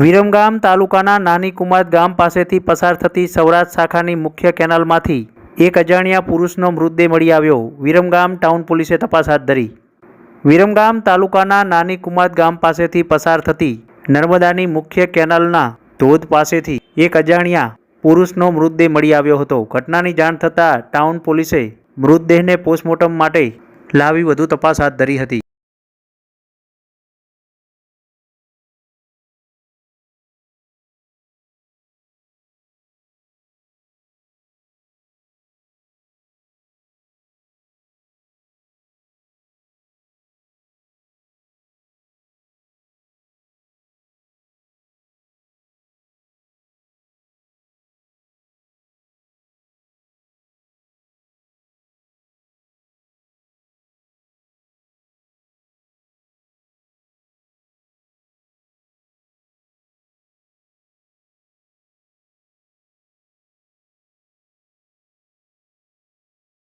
વિરમગામ તાલુકાના નાની કુમાર ગામ પાસેથી પસાર થતી સૌરાષ્ટ્ર શાખાની મુખ્ય કેનાલમાંથી એક અજાણ્યા પુરુષનો મૃતદેહ મળી આવ્યો. વિરમગામ ટાઉન પોલીસે તપાસ હાથ ધરી. વિરમગામ તાલુકાના નાની કુમાર ગામ પાસેથી પસાર થતી નર્મદાની મુખ્ય કેનાલના ધોધ પાસેથી એક અજાણ્યા પુરુષનો મૃતદેહ મળી આવ્યો હતો. ઘટનાની જાણ થતાં ટાઉન પોલીસે મૃતદેહને પોસ્ટમોર્ટમ માટે લાવી વધુ તપાસ હાથ ધરી હતી.